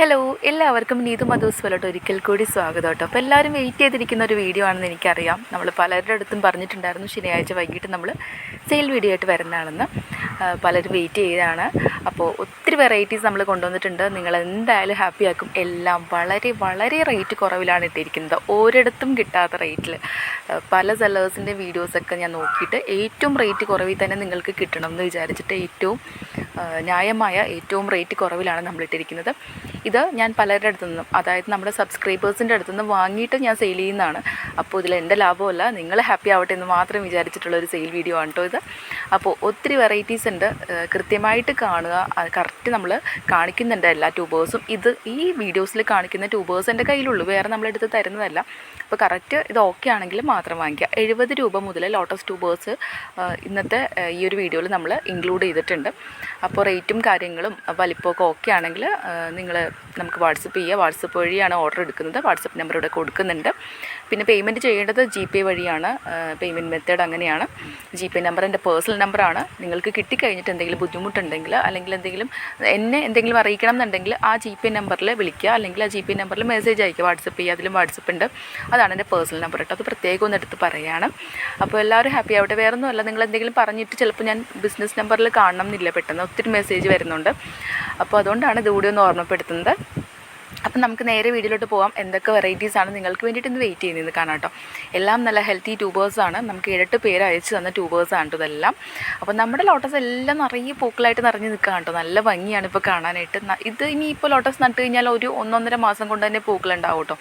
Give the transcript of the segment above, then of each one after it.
Hello എല്ലാവർക്കും നീതു മധുസ്വലോട്ട് ഒരിക്കൽ കൂടി സ്വാഗതം കേട്ടോ. അപ്പോൾ എല്ലാവരും വെയിറ്റ് ചെയ്തിരിക്കുന്ന ഒരു വീഡിയോ ആണെന്ന് എനിക്കറിയാം. നമ്മൾ പലരുടെ അടുത്തും പറഞ്ഞിട്ടുണ്ടായിരുന്നു ശനിയാഴ്ച വൈകിട്ട് നമ്മൾ സെയിൽ വീഡിയോ ആയിട്ട് വരുന്നതാണെന്ന്. പലരും വെയിറ്റ് ചെയ്താണ് അപ്പോൾ ഒത്തിരി വെറൈറ്റീസ് നമ്മൾ കൊണ്ടുവന്നിട്ടുണ്ട്. നിങ്ങൾ എന്തായാലും ഹാപ്പി ആക്കും. എല്ലാം വളരെ വളരെ റേറ്റ് കുറവിലാണ് ഇട്ടിരിക്കുന്നത്. ഒരിടത്തും കിട്ടാത്ത റേറ്റിൽ പല സെല്ലേഴ്സിന്റെ വീഡിയോസൊക്കെ ഞാൻ നോക്കിയിട്ട് ഏറ്റവും റേറ്റ് കുറവിൽ തന്നെ നിങ്ങൾക്ക് കിട്ടണം എന്ന് വിചാരിച്ചിട്ട് ഏറ്റവും ന്യായമായ ഏറ്റവും റേറ്റ് കുറവിലാണ് നമ്മൾ ഇട്ടിരിക്കുന്നത്. ഇത് ഞാൻ പലരുടെ അടുത്തു നിന്നും അതായത് നമ്മുടെ സബ്സ്ക്രൈബേഴ്സിന്റെ അടുത്തു നിന്ന് വാങ്ങിയിട്ട് ഞാൻ സെയിൽ ചെയ്യുന്നതാണ്. അപ്പോൾ ഇതിൽ എന്റെ ലാഭമല്ല നിങ്ങൾ ഹാപ്പി ആവട്ടെ എന്ന് മാത്രം വിചാരിച്ചിട്ടുള്ള ഒരു സെയിൽ വീഡിയോ ആണ് കേട്ടോ ഇത്. അപ്പോൾ ഒത്തിരി വെറൈറ്റീസ് ഉണ്ട്. കൃത്യമായിട്ട് കാണുക കറക്റ്റ് നമ്മൾ കാണിക്കുന്നുണ്ട് എല്ലാ ട്യൂബേഴ്സും ഇത് ഈ വീഡിയോസിൽ കാണിക്കുന്ന ട്യൂബേഴ്സ് എന്റെ കയ്യിലുള്ളൂ വേറെ നമ്മളെടുത്ത് തരുന്നതല്ല. അപ്പോൾ കറക്റ്റ് ഇത് ഓക്കെ ആണെങ്കിൽ മാത്രം വാങ്ങിക്കുക. എഴുപത് രൂപ മുതൽ ലോട്ടസ് ട്യൂബേഴ്സ് ഇന്നത്തെ ഈ ഒരു വീഡിയോയിൽ നമ്മൾ ഇൻക്ലൂഡ് ചെയ്തിട്ടുണ്ട്. അപ്പോൾ റേറ്റും കാര്യങ്ങളും വലിപ്പമൊക്കെ ഓക്കെ ആണെങ്കിൽ നിങ്ങൾ നമുക്ക് വാട്സപ്പ് ചെയ്യുക വാട്സപ്പ് വഴിയാണ് ഓർഡർ എടുക്കുന്നത്. വാട്സപ്പ് നമ്പർ ഇവിടെ കൊടുക്കുന്നുണ്ട്. പിന്നെ പേയ്മെന്റ് ചെയ്യേണ്ടത് ജി പേ വഴിയാണ്. പേയ്മെന്റ് മെത്തേഡ് അങ്ങനെയാണ്. ജി പേ നമ്പർ എന്റെ പേഴ്സണൽ നമ്പറാണ് നിങ്ങൾക്ക് കിട്ടിക്കഴിഞ്ഞിട്ട് എന്തെങ്കിലും ബുദ്ധിമുട്ടുണ്ടെങ്കിൽ അല്ലെങ്കിൽ എന്തെങ്കിലും എന്നെ എന്തെങ്കിലും അറിയിക്കണം എന്നുണ്ടെങ്കിൽ ആ ജി പേ നമ്പറിൽ വിളിക്കുക. അല്ലെങ്കിൽ ആ ജി പേ നമ്പറിൽ മെസ്സേജ് അയക്കുക. വാട്സപ്പ് ചെയ്യുക അതിലും വാട്സപ്പ് ഉണ്ട്. അതാണ് എന്റെ പേഴ്സണൽ നമ്പർ കേട്ടോ. അത് പ്രത്യേകം ഒന്ന് എടുത്ത് പറയുകയാണ് അപ്പോൾ എല്ലാവരും ഹാപ്പി ആവട്ടെ. വേറെ ഒന്നുമല്ല നിങ്ങൾ എന്തെങ്കിലും പറഞ്ഞിട്ട് ചിലപ്പോൾ ഞാൻ ബിസിനസ് നമ്പറിൽ കാണണം എന്നില്ല. പെട്ടെന്ന് ഒത്തിരി മെസ്സേജ് വരുന്നുണ്ട്. അപ്പോൾ അതുകൊണ്ടാണ് ഇതുകൂടി ഒന്ന് ഓർമ്മപ്പെടുത്തുന്നത്. അപ്പം നമുക്ക് നേരെ വീഡിയോയിലോട്ട് പോകാം എന്തൊക്കെ വെറൈറ്റീസ് ആണ് നിങ്ങൾക്ക് വേണ്ടിയിട്ട് ഇന്ന് വെയിറ്റ് ചെയ്യുന്നത് കാണാം കേട്ടോ. എല്ലാം നല്ല ഹെൽത്തി ട്യൂബേഴ്സാണ് നമുക്ക് ഏഴെട്ട് പേര് അയച്ചു തന്ന ട്യൂബേഴ്സാണ് കേട്ടോ ഇതെല്ലാം. അപ്പോൾ നമ്മുടെ ലോട്ടസ് എല്ലാം നിറയെ പൂക്കളായിട്ട് നിറഞ്ഞ് നിൽക്കുകയാണ് കേട്ടോ. നല്ല ഭംഗിയാണ് ഇപ്പോൾ കാണാനായിട്ട്. ഇത് ഇനിയിപ്പോൾ ലോട്ടസ് നട്ട് കഴിഞ്ഞാൽ ഒരു ഒന്നൊന്നര മാസം കൊണ്ട് തന്നെ പൂക്കളുണ്ടാവും കേട്ടോ.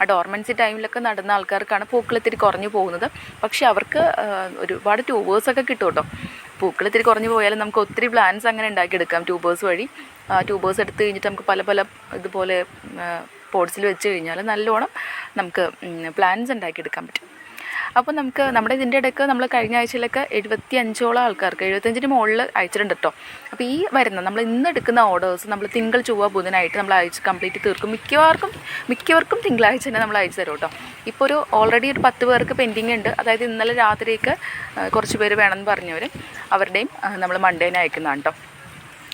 ആ ഡോർമൻസി ടൈമിലൊക്കെ നടന്ന ആൾക്കാർക്കാണ് പൂക്കൾ ഇത്തിരി കുറഞ്ഞു പോകുന്നത്. പക്ഷേ അവർക്ക് ഒരുപാട് ട്യൂബേഴ്സൊക്കെ കിട്ടും കേട്ടോ പൂക്കൾ ഇത്തിരി കുറഞ്ഞു പോയാലും നമുക്ക് ഒത്തിരി പ്ലാൻസ് അങ്ങനെ ഉണ്ടാക്കിയെടുക്കാം ട്യൂബേഴ്സ് വഴി. ട്യൂബേഴ്സ് എടുത്ത് കഴിഞ്ഞിട്ട് നമുക്ക് പല പല ഇതുപോലെ പോട്ട്സിൽ വെച്ച് കഴിഞ്ഞാൽ നല്ലോണം നമുക്ക് പ്ലാൻസ് ഉണ്ടാക്കിയെടുക്കാൻ പറ്റും. അപ്പോൾ നമുക്ക് നമ്മുടെ ഇതിന്റെ ഇടയ്ക്ക് നമ്മൾ കഴിഞ്ഞ ആഴ്ചയിലൊക്കെ എഴുപത്തി അഞ്ചോളം ആൾക്കാർക്ക് എഴുപത്തഞ്ചിന് മുകളിൽ അയച്ചിട്ടുണ്ട് കേട്ടോ അപ്പോൾ ഈ വരുന്ന നമ്മൾ ഇന്ന് എടുക്കുന്ന ഓർഡേഴ്സ് നമ്മൾ തിങ്കൾ ചൊവ്വ ബുധനായിട്ട് നമ്മൾ അയച്ച് കംപ്ലീറ്റ് തീർക്കും. മിക്കവാർക്കും മിക്കവർക്കും തിങ്കളാഴ്ച തന്നെ നമ്മൾ അയച്ചു തരും കേട്ടോ ഇപ്പോൾ ഒരു ഓൾറെഡി ഒരു പത്ത് പേർക്ക് പെൻഡിങ് ഉണ്ട്. അതായത് ഇന്നലെ രാത്രിയൊക്കെ കുറച്ച് പേര് വേണമെന്ന് പറഞ്ഞവർ അവരുടെയും നമ്മൾ മണ്ടേനെ അയക്കുന്നതാണ് കേട്ടോ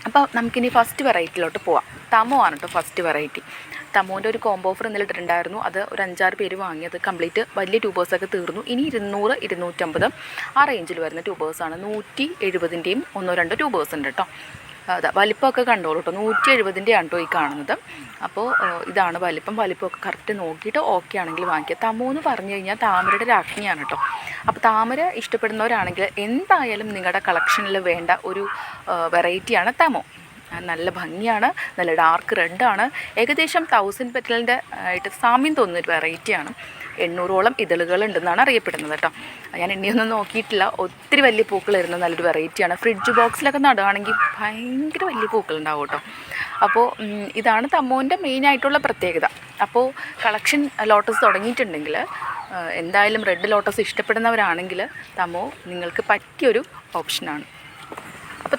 അപ്പോൾ നമുക്കിനി ഫസ്റ്റ് വെറൈറ്റിയിലോട്ട് പോവാം. തമോ ആണ് കേട്ടോ ഫസ്റ്റ് വെറൈറ്റി തമോന്റെ ഒരു കോംബോ ഓഫർ ഇന്നലെ അത് ഒരു അഞ്ചാറ് പേര് വാങ്ങിയത് കംപ്ലീറ്റ് വലിയ ട്യൂബേഴ്സൊക്കെ തീർന്നു. ഇനി ഇരുന്നൂറ് ഇരുന്നൂറ്റമ്പത് ആ റേഞ്ചിൽ വരുന്ന ട്യൂബേഴ്സാണ് നൂറ്റി എഴുപതിന്റെയും ഒന്നോ രണ്ടോ ട്യൂബേഴ്സ് ഉണ്ട് കേട്ടോ അതെ വലിപ്പമൊക്കെ കണ്ടോളൂ കേട്ടോ നൂറ്റി എഴുപതിന്റെയാണ് കേട്ടോ ഈ കാണുന്നത്. അപ്പോൾ ഇതാണ് വലിപ്പം. വലിപ്പമൊക്കെ കറക്റ്റ് നോക്കിയിട്ട് ഓക്കെ ആണെങ്കിൽ വാങ്ങിക്കുക തമോ എന്ന് പറഞ്ഞു കഴിഞ്ഞാൽ താമരയുടെ രാജ്ഞിയാണ് കേട്ടോ അപ്പോൾ താമര ഇഷ്ടപ്പെടുന്നവരാണെങ്കിൽ എന്തായാലും നിങ്ങളുടെ കളക്ഷനിൽ വേണ്ട ഒരു വെറൈറ്റിയാണ് തമോ. നല്ല ഭംഗിയാണ് നല്ല ഡാർക്ക് റെഡാണ് ഏകദേശം തൗസൻഡ് പെറ്റലിന്റെ ആയിട്ട് സാമ്യം തോന്നുന്ന ഒരു വെറൈറ്റിയാണ് എണ്ണൂറോളം ഇതളുകളുണ്ടെന്നാണ് അറിയപ്പെടുന്നത് കേട്ടോ. ഞാൻ എണ്ണിയൊന്നും നോക്കിയിട്ടില്ല. ഒത്തിരി വലിയ പൂക്കൾ വരുന്ന നല്ലൊരു വെറൈറ്റിയാണ് ഫ്രിഡ്ജ് ബോക്സിലൊക്കെ നടുകയാണെങ്കിൽ ഭയങ്കര വലിയ പൂക്കളുണ്ടാവും കേട്ടോ. അപ്പോൾ ഇതാണ് മെയിൻ മെയിനായിട്ടുള്ള പ്രത്യേകത. അപ്പോൾ കളക്ഷൻ ലോട്ടസ് തുടങ്ങിയിട്ടുണ്ടെങ്കിൽ എന്തായാലും റെഡ് ലോട്ടസ് ഇഷ്ടപ്പെടുന്നവരാണെങ്കിൽ തമോ നിങ്ങൾക്ക് പറ്റിയൊരു ഓപ്ഷനാണ്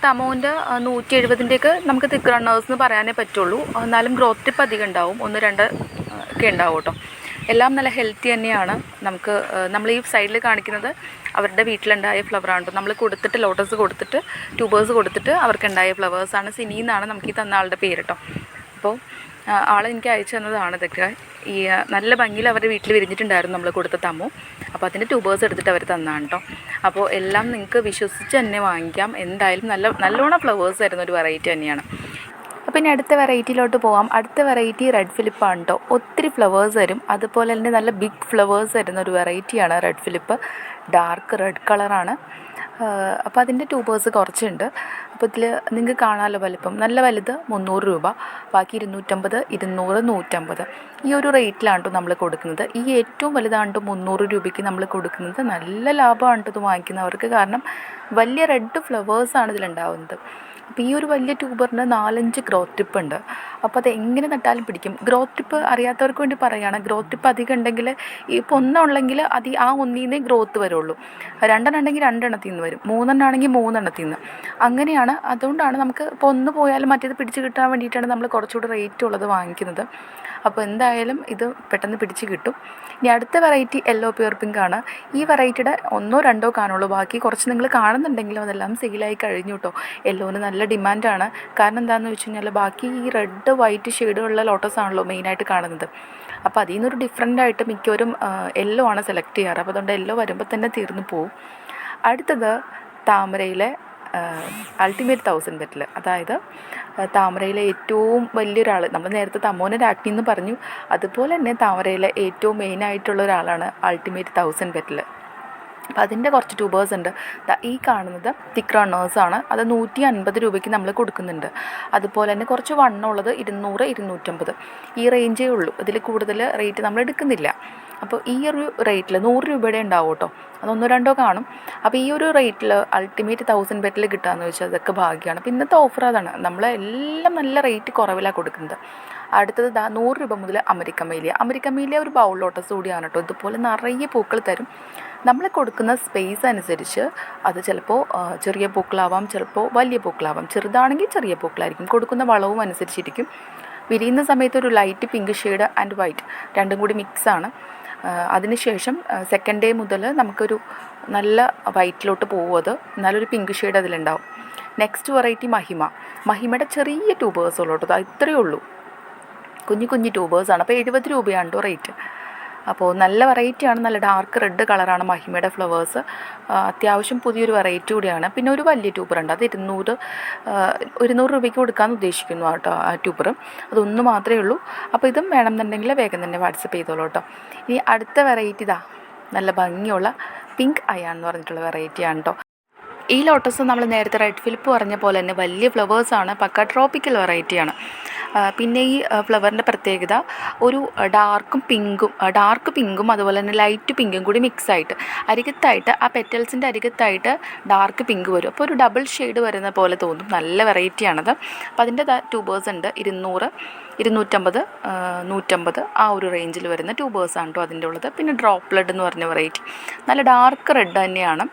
അപ്പോൾ തമോന്റെ നൂറ്റി എഴുപതിന്റെയൊക്കെ നമുക്ക് തിക്ക് റണ്ണേഴ്സ് എന്ന് പറയാനേ പറ്റുള്ളൂ. എന്നാലും ഗ്രോത്ത് ടിപ്പ് അധികം ഉണ്ടാവും. ഒന്ന് രണ്ട് ഒക്കെ ഉണ്ടാവും കേട്ടോ. എല്ലാം നല്ല ഹെൽത്തി തന്നെയാണ്. നമുക്ക് നമ്മൾ ഈ സൈഡിൽ കാണിക്കുന്നത് അവരുടെ വീട്ടിലുണ്ടായ ഫ്ലവറാണ് നമ്മൾ കൊടുത്തിട്ട് ലോട്ടസ് കൊടുത്തിട്ട് ട്യൂബേഴ്സ് കൊടുത്തിട്ട് അവർക്കുണ്ടായ ഫ്ലവേഴ്സാണ് സിനി എന്നാണ് നമുക്ക് ഈ തന്ന ആളുടെ പേര് കേട്ടോ. അപ്പോൾ ആൾ എനിക്ക് അയച്ചു തന്നതാണ് ഇതൊക്കെ. ഈ നല്ല ഭംഗിയിൽ അവരുടെ വീട്ടിൽ വിരിഞ്ഞിട്ടുണ്ടായിരുന്നു നമ്മൾ കൊടുത്ത തമ്മു അപ്പോൾ അതിന്റെ ട്യൂബേഴ്സ് എടുത്തിട്ട് അവർ തന്നാണ് കേട്ടോ അപ്പോൾ എല്ലാം നിങ്ങൾക്ക് വിശ്വസിച്ച് തന്നെ വാങ്ങിക്കാം. എന്തായാലും നല്ല നല്ലോണം ഫ്ലവേഴ്സ് തരുന്ന ഒരു വെറൈറ്റി തന്നെയാണ്. അപ്പോൾ ഇനി അടുത്ത വെറൈറ്റിയിലോട്ട് പോകാം അടുത്ത വെറൈറ്റി റെഡ് ഫിലിപ്പാണ് കേട്ടോ ഒത്തിരി ഫ്ലവേഴ്സ് തരും. അതുപോലെ തന്നെ നല്ല ബിഗ് ഫ്ലവേഴ്സ് തരുന്ന ഒരു വെറൈറ്റിയാണ് റെഡ് ഫിലിപ്പ് ഡാർക്ക് റെഡ് കളറാണ് അപ്പോൾ അതിന്റെ ട്യൂബേഴ്സ് കുറച്ചുണ്ട്. അപ്പോൾ ഇതിൽ നിങ്ങൾക്ക് കാണാമല്ലോ വലിപ്പം? നല്ല വലുത് മുന്നൂറ് രൂപ ബാക്കി ഇരുന്നൂറ്റമ്പത് ഇരുന്നൂറ് നൂറ്റമ്പത്. ഈ ഒരു റേറ്റിലാണ് നമ്മൾ കൊടുക്കുന്നത്? ഈ ഏറ്റവും വലുതാണ്ട് മുന്നൂറ് രൂപയ്ക്ക് നമ്മൾ കൊടുക്കുന്നത്? നല്ല ലാഭമാണ് ഇത് വാങ്ങിക്കുന്നവർക്ക്? കാരണം വലിയ റെഡ് ഫ്ലവേഴ്സാണ് ഇതിലുണ്ടാവുന്നത്. അപ്പോൾ ഈ ഒരു വലിയ ട്യൂബറിന് നാലഞ്ച് ഗ്രോത്ത് ടിപ്പ് ഉണ്ട്. അപ്പോൾ അത് എങ്ങനെ നട്ടാലും പിടിക്കും. ഗ്രോത്ത് ടിപ്പ് അറിയാത്തവർക്ക് വേണ്ടി പറയുകയാണ്. ഗ്രോത്ത് ടിപ്പ് അധികം ഉണ്ടെങ്കിൽ ഇപ്പോൾ ഒന്നുള്ളെങ്കിൽ അത് ആ ഒന്നിൽ നിന്നേ ഗ്രോത്ത് വരുള്ളൂ. രണ്ടെണ്ണം ഉണ്ടെങ്കിൽ രണ്ടെണ്ണത്തിൽ നിന്ന് വരും. മൂന്നെണ്ണം ആണെങ്കിൽ മൂന്നെണ്ണത്തിൽ നിന്ന്. അങ്ങനെയാണ്. അതുകൊണ്ടാണ് നമുക്ക് ഇപ്പോൾ ഒന്ന് പോയാലും മറ്റേത് പിടിച്ച് കിട്ടാൻ വേണ്ടിയിട്ടാണ് നമ്മൾ കുറച്ചുകൂടി റേറ്റ് ഉള്ളത് വാങ്ങിക്കുന്നത്. അപ്പോൾ എന്തായാലും ഇത് പെട്ടെന്ന് പിടിച്ച് കിട്ടും. ഇനി അടുത്ത വെറൈറ്റി യെല്ലോ പ്യൂർ പിങ്ക് ആണ്. ഈ വെറൈറ്റിയുടെ ഒന്നോ രണ്ടോ കാണുള്ളൂ. ബാക്കി കുറച്ച് നിങ്ങൾ കാണുന്നുണ്ടെങ്കിലും അതെല്ലാം സെയിലായി കഴിഞ്ഞു കേട്ടോ യെല്ലോന് നല്ല നല്ല ഡിമാൻഡാണ് കാരണം എന്താണെന്ന് വെച്ച് കഴിഞ്ഞാൽ ബാക്കി ഈ റെഡ് വൈറ്റ് ഷെയ്ഡുള്ള ലോട്ടസ് ആണല്ലോ മെയിനായിട്ട് കാണുന്നത്. അപ്പോൾ അതിൽ നിന്നൊരു ഡിഫറെന്റ് ആയിട്ട് മിക്കവരും യെല്ലോ ആണ് സെലക്ട് ചെയ്യാറ്. അപ്പോൾ അതുകൊണ്ട് യെല്ലോ വരുമ്പോൾ തന്നെ തീർന്നു പോവും. അടുത്തത് താമരയിലെ അൾട്ടിമേറ്റ് തൗസൻഡ് ബെറ്റിൽ അതായത് താമരയിലെ ഏറ്റവും വലിയൊരാൾ നമ്മൾ നേരത്തെ തമോന രാജ്ഞി എന്ന് പറഞ്ഞു. അതുപോലെ തന്നെ താമരയിലെ ഏറ്റവും മെയിൻ ആയിട്ടുള്ള ഒരാളാണ് അൾട്ടിമേറ്റ് തൗസൻഡ് ബെറ്റിൽ അപ്പോൾ അതിന്റെ കുറച്ച് ട്യൂബേഴ്സ് ഉണ്ട്. ഈ കാണുന്നത് തിക് റണ്ണേഴ്സാണ് അത് നൂറ്റി അൻപത് രൂപയ്ക്ക് നമ്മൾ കൊടുക്കുന്നുണ്ട്. അതുപോലെ തന്നെ കുറച്ച് വണ്ണമുള്ളത് ഇരുന്നൂറ് ഇരുന്നൂറ്റമ്പത്. ഈ റേഞ്ചേ ഉള്ളൂ. ഇതിൽ കൂടുതൽ റേറ്റ് നമ്മൾ എടുക്കുന്നില്ല. അപ്പോൾ ഈ ഒരു റേറ്റിൽ നൂറ് രൂപയുടെ ഉണ്ടാവും കേട്ടോ. അതൊന്നോ രണ്ടോ കാണും. അപ്പോൾ ഈ ഒരു റേറ്റിൽ അൾട്ടിമേറ്റ് തൗസൻഡ് ബെറ്റിൽ കിട്ടുകയെന്ന് വെച്ചാൽ അതൊക്കെ ഭാഗ്യമാണ്. അപ്പോൾ ഇന്നത്തെ ഓഫർ അതാണ്. നമ്മൾ എല്ലാം നല്ല റേറ്റ് കുറവിലാണ് കൊടുക്കുന്നത്. അടുത്തത് ദാ നൂറ് രൂപ മുതൽ അമരിക്കൻ മേലിയ. അമരിക്കൻ മേലിയ ഒരു ബൗൾ ലോട്ടസ് കൂടിയാണ് കേട്ടോ. ഇതുപോലെ നിറയെ പൂക്കൾ തരും. നമ്മൾ കൊടുക്കുന്ന സ്പേസ് അനുസരിച്ച് അത് ചിലപ്പോൾ ചെറിയ പൂക്കളാവാം ചിലപ്പോൾ വലിയ പൂക്കളാവാം. ചെറുതാണെങ്കിൽ ചെറിയ പൂക്കളായിരിക്കും. കൊടുക്കുന്ന വളവും അനുസരിച്ചിരിക്കും. വിരിയുന്ന സമയത്ത് ഒരു light pink shade and white രണ്ടും കൂടി മിക്സാണ് അതിനുശേഷം സെക്കൻഡ് ഡേ മുതൽ നമുക്കൊരു നല്ല വൈറ്റിലോട്ട് പോകും അത്. നല്ലൊരു pink shade അതിലുണ്ടാവും. Next variety Mahima. മഹിമയുടെ ചെറിയ ട്യൂബേഴ്സ് ഉള്ളൂ കേട്ടോ. ഇത്രയേ ഉള്ളൂ. കുഞ്ഞു കുഞ്ഞു ട്യൂബേഴ്സാണ് അപ്പോൾ എഴുപത് രൂപയാണ് കേട്ടോ റേറ്റ് അപ്പോൾ നല്ല വെറൈറ്റിയാണ് നല്ല ഡാർക്ക് റെഡ് കളറാണ് മഹിമയുടെ ഫ്ലവേഴ്സ് അത്യാവശ്യം പുതിയൊരു വെറൈറ്റി കൂടിയാണ്. പിന്നെ ഒരു വലിയ ട്യൂബറുണ്ട് അത് ഇരുന്നൂറ് ഇരുന്നൂറ് രൂപയ്ക്ക് കൊടുക്കാൻ ഉദ്ദേശിക്കുന്നു കേട്ടോ ആ ട്യൂബർ അതൊന്ന് മാത്രമേ ഉള്ളൂ. അപ്പോൾ ഇതും വേണം എന്നുണ്ടെങ്കിൽ വേഗം തന്നെ വാട്സപ്പ് ചെയ്തോളൂ കേട്ടോ. ഇനി അടുത്ത വെറൈറ്റി ഇതാ. നല്ല ഭംഗിയുള്ള പിങ്ക് അയാൺ എന്ന് പറഞ്ഞിട്ടുള്ള വെറൈറ്റിയാണ് കേട്ടോ ഈ ലോട്ടസ് നമ്മൾ നേരത്തെ റെഡ് ഫിലിപ്പ് പറഞ്ഞ പോലെ തന്നെ വലിയ ഫ്ലവേഴ്സാണ് പക്ക ട്രോപ്പിക്കൽ വെറൈറ്റിയാണ് പിന്നെ ഈ ഫ്ലവറിന്റെ പ്രത്യേകത ഒരു ഡാർക്കും പിങ്കും ഡാർക്ക് പിങ്കും അതുപോലെ തന്നെ ലൈറ്റ് പിങ്കും കൂടി മിക്സ് ആയിട്ട് അരികത്തായിട്ട് ആ പെറ്റൽസിന്റെ അരികത്തായിട്ട് ഡാർക്ക് പിങ്ക് വരും. അപ്പോൾ ഒരു ഡബിൾ ഷെയ്ഡ് വരുന്ന പോലെ തോന്നും. നല്ല വെറൈറ്റിയാണത് അപ്പോൾ അതിന്റെ ട്യൂബേഴ്സ് ഉണ്ട്. ഇരുന്നൂറ് ഇരുന്നൂറ്റമ്പത് നൂറ്റമ്പത് ആ ഒരു റേഞ്ചിൽ വരുന്ന ട്യൂബേഴ്സാണ് കേട്ടോ അതിന്റെ ഉള്ളത്. പിന്നെ ഡ്രോപ്പ് ബ്ലഡ് എന്ന് പറഞ്ഞ വെറൈറ്റി നല്ല ഡാർക്ക് റെഡ് തന്നെയാണ്.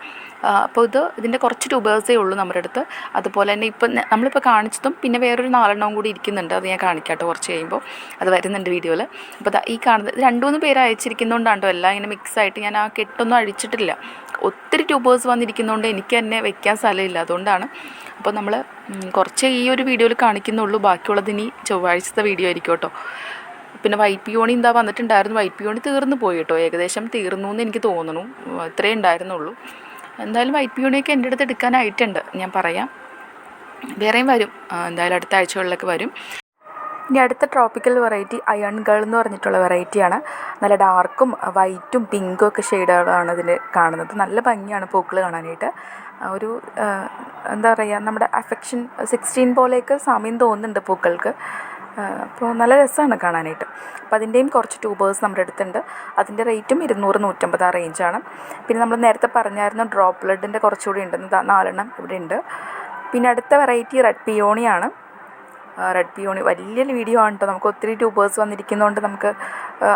അപ്പോൾ ഇത് ഇതിന്റെ കുറച്ച് ട്യൂബേഴ്സേ ഉള്ളൂ നമ്മുടെ അടുത്ത്. അതുപോലെ തന്നെ ഇപ്പം നമ്മളിപ്പോൾ കാണിച്ചതും പിന്നെ വേറൊരു നാലെണ്ണവും കൂടി ഇരിക്കുന്നുണ്ട്. അത് ഞാൻ കാണിക്കാട്ടോ കുറച്ച് കഴിയുമ്പോൾ അത് വരുന്നുണ്ട് വീഡിയോയിൽ അപ്പോൾ ഈ കാണുന്നത് രണ്ടുമൂന്ന് രണ്ട് മൂന്ന് പേര് അയച്ചിരിക്കുന്നതുകൊണ്ടാണ്ടോ എല്ലാം ഇങ്ങനെ മിക്സ് ആയിട്ട് ഞാൻ ആ കെട്ടൊന്നും അഴിച്ചിട്ടില്ല. ഒത്തിരി ട്യൂബേഴ്സ് വന്നിരിക്കുന്നതുകൊണ്ട് എനിക്ക് തന്നെ വെക്കാൻ സ്ഥലമില്ല. അതുകൊണ്ടാണ് അപ്പോൾ നമ്മൾ കുറച്ച് ഈ ഒരു വീഡിയോയിൽ കാണിക്കുന്നുള്ളൂ. ബാക്കിയുള്ളത് ഇനി ചൊവ്വാഴ്ചത്തെ വീഡിയോ ആയിരിക്കും കേട്ടോ. പിന്നെ വൈറ്റ് പിയോണി എന്താ വന്നിട്ടുണ്ടായിരുന്നു? വൈറ്റ് പിയോണി തീർന്നു പോയി കേട്ടോ. ഏകദേശം തീർന്നു എന്ന് എനിക്ക് തോന്നുന്നു. ഇത്രയേ ഉണ്ടായിരുന്നുള്ളൂ. എന്തായാലും വൈറ്റ് പിയോണിയൊക്കെ എന്റെ അടുത്ത് എടുക്കാനായിട്ടുണ്ട്. ഞാൻ പറയാം. വേറെയും വരും. എന്തായാലും അടുത്ത ആഴ്ചകളിലൊക്കെ വരും. ഇനി അടുത്ത ട്രോപ്പിക്കൽ വെറൈറ്റി അയൺ ഗേൾ എന്ന് പറഞ്ഞിട്ടുള്ള വെറൈറ്റിയാണ് നല്ല ഡാർക്കും വൈറ്റും പിങ്കും ഒക്കെ ഷെയ്ഡുകളാണ് ഇതിൽ കാണുന്നത്. നല്ല ഭംഗിയാണ് പൂക്കൾ കാണാനായിട്ട്. ഒരു എന്താ പറയുക നമ്മുടെ അഫെക്ഷൻ സിക്സ്റ്റീൻ പോലെയൊക്കെ സമയം തോന്നുന്നുണ്ട് പൂക്കൾക്ക്. അപ്പോൾ നല്ല രസമാണ് കാണാനായിട്ട്. അപ്പോൾ അതിന്റെയും കുറച്ച് ട്യൂബേഴ്സ് നമ്മുടെ അടുത്തുണ്ട്. അതിന്റെ റേറ്റും ഇരുന്നൂറ് നൂറ്റമ്പത് ആ റേഞ്ചാണ് പിന്നെ നമ്മൾ നേരത്തെ പറഞ്ഞായിരുന്നു ഡ്രോപ്പ് ബ്ലഡിന്റെ കുറച്ചുകൂടി ഉണ്ടെന്ന്. ദാ നാലെണ്ണം ഇവിടെ ഉണ്ട്. പിന്നെ അടുത്ത വെറൈറ്റി റെഡ് പിയോണിയാണ് റെഡ് പിയോണി വലിയ വീഡിയോ ആണ് കേട്ടോ. നമുക്ക് ഒത്തിരി ട്യൂബേഴ്സ് വന്നിരിക്കുന്നതുകൊണ്ട് നമുക്ക്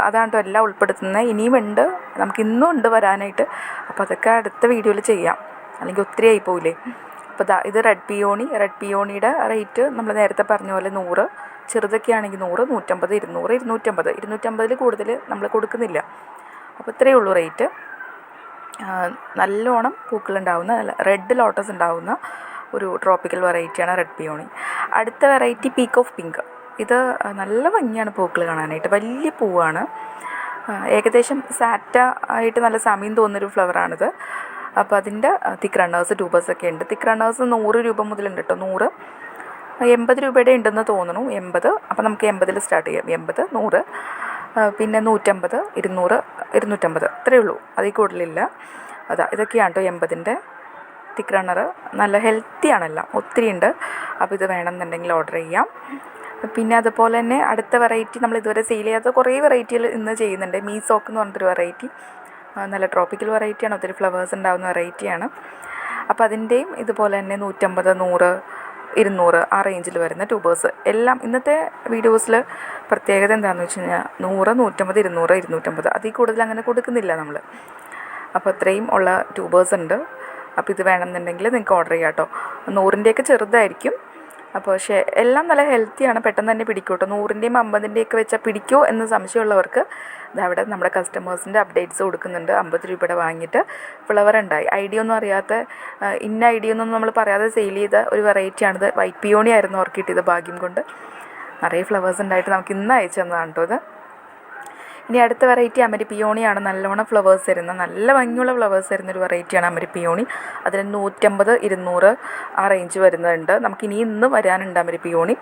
അതാണ് കേട്ടോ എല്ലാം ഉൾപ്പെടുത്തുന്നത്. ഇനിയും ഉണ്ട്. നമുക്ക് ഇന്നും ഉണ്ട് വരാനായിട്ട്. അപ്പോൾ അതൊക്കെ അടുത്ത വീഡിയോയിൽ ചെയ്യാം. അല്ലെങ്കിൽ ഒത്തിരി ആയി പോവില്ലേ? അപ്പോൾ ഇത് റെഡ് പിയോണി റെഡ് പിയോണിയുടെ റേറ്റ് നമ്മൾ നേരത്തെ പറഞ്ഞ പോലെ നൂറ്. ചെറുതൊക്കെ ആണെങ്കിൽ നൂറ് നൂറ്റമ്പത് ഇരുന്നൂറ് ഇരുന്നൂറ്റമ്പത്. ഇരുന്നൂറ്റമ്പതിൽ കൂടുതൽ നമ്മൾ കൊടുക്കുന്നില്ല. അപ്പോൾ ഇത്രയേ ഉള്ളൂ റേറ്റ്. നല്ലോണം പൂക്കളുണ്ടാവുന്ന നല്ല റെഡ് ലോട്ടസ് ഉണ്ടാവുന്ന ഒരു ട്രോപ്പിക്കൽ വെറൈറ്റിയാണ് റെഡ് പിയോണി. അടുത്ത വെറൈറ്റി പീക്ക് ഓഫ് പിങ്ക്. ഇത് നല്ല ഭംഗിയാണ് പൂക്കൾ കാണാനായിട്ട്. വലിയ പൂവാണ്. ഏകദേശം സാറ്റ ആയിട്ട് നല്ല സമയം തോന്നുന്നൊരു ഫ്ലവറാണിത്. അപ്പോൾ അതിന്റെ തിക്ക് റണ്ണേഴ്സ് ട്യൂബേഴ്സൊക്കെ ഉണ്ട്. തിക്ക് റണ്ണേഴ്സ് നൂറ് രൂപ മുതലുണ്ട് കേട്ടോ നൂറ്. എൺപത് രൂപയുടെ ഉണ്ടെന്ന് തോന്നുന്നു. എൺപത്. അപ്പോൾ നമുക്ക് എൺപതിൽ സ്റ്റാർട്ട് ചെയ്യാം. എൺപത് നൂറ് പിന്നെ നൂറ്റമ്പത് ഇരുന്നൂറ് ഇരുന്നൂറ്റമ്പത്. ഇത്രയേ ഉള്ളൂ. അതിൽ കൂടുതലില്ല. അതാ ഇതൊക്കെയാണ് കേട്ടോ എൺപതിന്റെ തിക്ക് റണ്ണർ നല്ല ഹെൽത്തി ഒത്തിരി ഉണ്ട്. അപ്പോൾ ഇത് വേണമെന്നുണ്ടെങ്കിൽ ഓർഡർ ചെയ്യാം. പിന്നെ അതുപോലെ തന്നെ അടുത്ത വെറൈറ്റി നമ്മൾ ഇതുവരെ സെയിൽ ചെയ്യാത്ത കുറേ വെറൈറ്റികൾ ഇന്ന് ചെയ്യുന്നുണ്ട്. മീസോക്ക് എന്ന് പറഞ്ഞിട്ടൊരു വെറൈറ്റി നല്ല ട്രോപ്പിക്കൽ വെറൈറ്റിയാണ് ഒത്തിരി ഫ്ലവേഴ്സ് ഉണ്ടാകുന്ന വെറൈറ്റിയാണ് അപ്പോൾ അതിന്റെയും ഇതുപോലെ തന്നെ നൂറ്റമ്പത് നൂറ് ഇരുന്നൂറ് ആ റേഞ്ചിൽ വരുന്ന ട്യൂബേഴ്സ് എല്ലാം ഇന്നത്തെ വീഡിയോസിൽ പ്രത്യേകത എന്താണെന്ന് വെച്ച് കഴിഞ്ഞാൽ നൂറ് നൂറ്റമ്പത് ഇരുന്നൂറ് ഇരുന്നൂറ്റമ്പത്. അതിൽ കൂടുതൽ അങ്ങനെ കൊടുക്കുന്നില്ല നമ്മൾ അപ്പോൾ അത്രയും ഉള്ള ട്യൂബേഴ്സ് ഉണ്ട്. അപ്പോൾ ഇത് വേണമെന്നുണ്ടെങ്കിൽ നിങ്ങൾക്ക് ഓർഡർ ചെയ്യാം കേട്ടോ നൂറിന്റെയൊക്കെ ചെറുതായിരിക്കും. അപ്പോൾ പക്ഷേ എല്ലാം നല്ല ഹെൽത്തിയാണ് പെട്ടെന്ന് തന്നെ പിടിക്കും കേട്ടോ. നൂറിന്റെയും അമ്പതിന്റെയൊക്കെ വെച്ചാൽ പിടിക്കുമോ എന്ന് സംശയമുള്ളവർക്ക് അവിടെ നമ്മുടെ കസ്റ്റമേഴ്സിന്റെ അപ്ഡേറ്റ്സ് കൊടുക്കുന്നുണ്ട്. അമ്പത് രൂപയുടെ വാങ്ങിയിട്ട് ഫ്ലവർ ഉണ്ടായി. ഐഡിയ ഒന്നും അറിയാത്ത ഇന്ന ഐഡിയ ഒന്നും നമ്മൾ പറയാതെ സെയിൽ ചെയ്ത ഒരു വെറൈറ്റിയാണിത് വൈറ്റ് പിയോണി ആയിരുന്നു അവർക്ക് കിട്ടിയത് ഭാഗ്യം കൊണ്ട്. നിറയെ ഫ്ലവേഴ്സ് ഉണ്ടായിട്ട് നമുക്ക് ഇന്ന് അയച്ചു തന്നതാണ് കേട്ടോ ഇത്. ഇനി അടുത്ത വെറൈറ്റി അമരി പിയോണിയാണ് നല്ലോണം ഫ്ലവേഴ്സ് വരുന്ന നല്ല ഭംഗിയുള്ള ഫ്ലവേഴ്സ് വരുന്ന ഒരു വെറൈറ്റിയാണ് അമരി പിയോണി. അതിന് നൂറ്റമ്പത് ഇരുന്നൂറ് ആ റേഞ്ച് വരുന്നുണ്ട്. നമുക്ക് ഇനി ഇന്ന് വരാനുണ്ട് അമരി പിയോണി.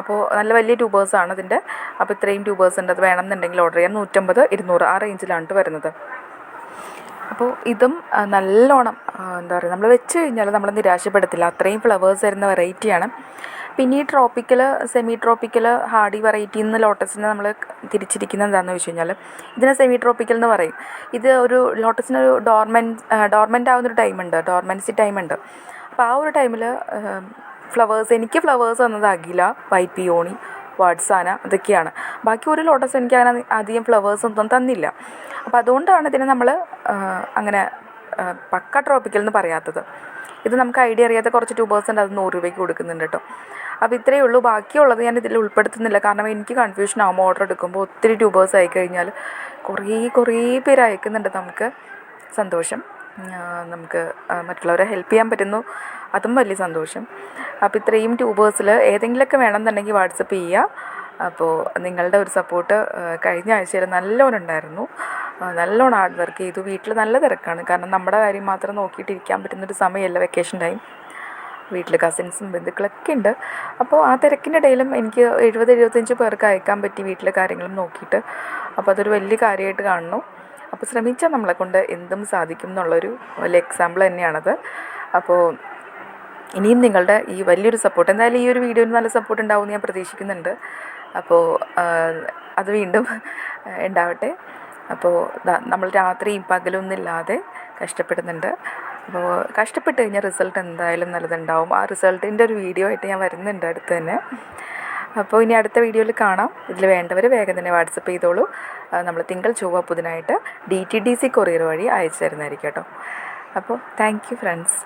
അപ്പോൾ നല്ല വലിയ ട്യൂബേഴ്സാണ് ഇതിന്റെ അപ്പോൾ ഇത്രയും ട്യൂബേഴ്സ് ഉണ്ട്. അത് വേണമെന്നുണ്ടെങ്കിൽ ഓർഡർ ചെയ്യാം. നൂറ്റമ്പത് ഇരുന്നൂറ് ആ റേഞ്ചിലാണ് വരുന്നത്. അപ്പോൾ ഇതും നല്ലോണം എന്താ പറയുക നമ്മൾ വെച്ച് കഴിഞ്ഞാൽ നമ്മൾ നിരാശപ്പെടുത്തില്ല. അത്രയും ഫ്ലവേഴ്സ് വരുന്ന വെറൈറ്റിയാണ് പിന്നെ ഈ tropical semi tropical hardy variety നിന്ന് ലോട്ടസിനെ നമ്മൾ തിരിച്ചിരിക്കുന്നത് എന്താണെന്ന് വെച്ച് കഴിഞ്ഞാൽ ഇതിനെ സെമി ട്രോപ്പിക്കൽ എന്ന് പറയും. ഇത് ഒരു ലോട്ടസിനൊരു ഡോർമെൻ ഡോർമെന്റ് ആവുന്നൊരു ടൈമുണ്ട് ഡോർമെൻസി ടൈമുണ്ട് അപ്പോൾ ആ ഒരു ടൈമിൽ ഫ്ലവേഴ്സ് എനിക്ക് ഫ്ലവേഴ്സ് വന്നത് അഖില വൈറ്റ് പിയോണി വാട്സാന അതൊക്കെയാണ്. ബാക്കി ഒരു ലോട്ടസ് എനിക്ക് അങ്ങനെ അധികം ഫ്ലവേഴ്സ് ഒന്നും തന്നില്ല. അപ്പോൾ അതുകൊണ്ടാണ് ഇതിനെ നമ്മൾ അങ്ങനെ പക്ക ട്രോപ്പിക്കൽ എന്ന് പറയാത്തത്. ഇത് നമുക്ക് ഐഡിയ അറിയാത്ത കുറച്ച് ട്യൂബേഴ്സ് ഉണ്ട് അത് നൂറ് രൂപയ്ക്ക് കൊടുക്കുന്നുണ്ട് കേട്ടോ. അപ്പോൾ ഇത്രയേ ഉള്ളൂ. ബാക്കിയുള്ളത് ഞാൻ ഇതിൽ ഉൾപ്പെടുത്തുന്നില്ല. കാരണം എനിക്ക് കൺഫ്യൂഷൻ ആകും ഓർഡർ എടുക്കുമ്പോൾ ഒത്തിരി ട്യൂബേഴ്സ് ആയി കഴിഞ്ഞാൽ കുറേ കുറേ പേര് അയക്കുന്നുണ്ട് നമുക്ക്. സന്തോഷം. നമുക്ക് മറ്റുള്ളവരെ ഹെൽപ്പ് ചെയ്യാൻ പറ്റുന്നു. അതും വലിയ സന്തോഷം. അപ്പോൾ ഇത്രയും ട്യൂബേഴ്സിൽ ഏതെങ്കിലുമൊക്കെ വേണമെന്നുണ്ടെങ്കിൽ വാട്സപ്പ് ചെയ്യുക അപ്പോൾ നിങ്ങളുടെ ഒരു സപ്പോർട്ട് കഴിഞ്ഞ ആഴ്ചയിൽ നല്ലോണം ഉണ്ടായിരുന്നു. നല്ലോണം ഹാർഡ് വർക്ക് ചെയ്തു. വീട്ടിൽ നല്ല തിരക്കാണ്. കാരണം നമ്മുടെ കാര്യം മാത്രം നോക്കിയിട്ടിരിക്കാൻ പറ്റുന്നൊരു സമയമല്ല വെക്കേഷൻ ടൈം വീട്ടിൽ കസിൻസും ബന്ധുക്കളൊക്കെ ഉണ്ട്. അപ്പോൾ ആ തിരക്കിനിടയിലും എനിക്ക് എഴുപത് എഴുപത്തഞ്ച് പേർക്ക് അയക്കാൻ പറ്റി വീട്ടിലെ കാര്യങ്ങളും നോക്കിയിട്ട്. അപ്പോൾ അതൊരു വലിയ കാര്യമായിട്ട് കാണുന്നു. അപ്പോൾ ശ്രമിച്ചാൽ നമ്മളെ കൊണ്ട് എന്തും സാധിക്കും എന്നുള്ളൊരു വലിയ എക്സാമ്പിൾ തന്നെയാണത്. അപ്പോൾ ഇനിയും നിങ്ങളുടെ ഈ വലിയൊരു സപ്പോർട്ട് എന്തായാലും ഈ ഒരു വീഡിയോയിൽ നല്ല സപ്പോർട്ട് ഉണ്ടാവും ഞാൻ പ്രതീക്ഷിക്കുന്നുണ്ട്. അപ്പോൾ അത് വീണ്ടും ഉണ്ടാവട്ടെ. അപ്പോൾ നമ്മൾ രാത്രിയും പകലൊന്നുമില്ലാതെ കഷ്ടപ്പെടുന്നുണ്ട്. അപ്പോൾ കഷ്ടപ്പെട്ട് കഴിഞ്ഞാൽ റിസൾട്ട് എന്തായാലും നല്ലതുണ്ടാവും. ആ റിസൾട്ടിന്റെ ഒരു വീഡിയോ ആയിട്ട് ഞാൻ വരുന്നുണ്ട് അടുത്ത് തന്നെ. അപ്പോൾ ഇനി അടുത്ത വീഡിയോയിൽ കാണാം. ഇതിൽ വേണ്ടവർ വേഗം തന്നെ വാട്സപ്പ് ചെയ്തോളൂ. നമ്മൾ തിങ്കൾ ചൊവ്വ പുതിനായിട്ട് D T D C courier വഴി അയച്ചു തരുന്നതായിരിക്കും കേട്ടോ. അപ്പോൾ താങ്ക് യു ഫ്രണ്ട്സ്.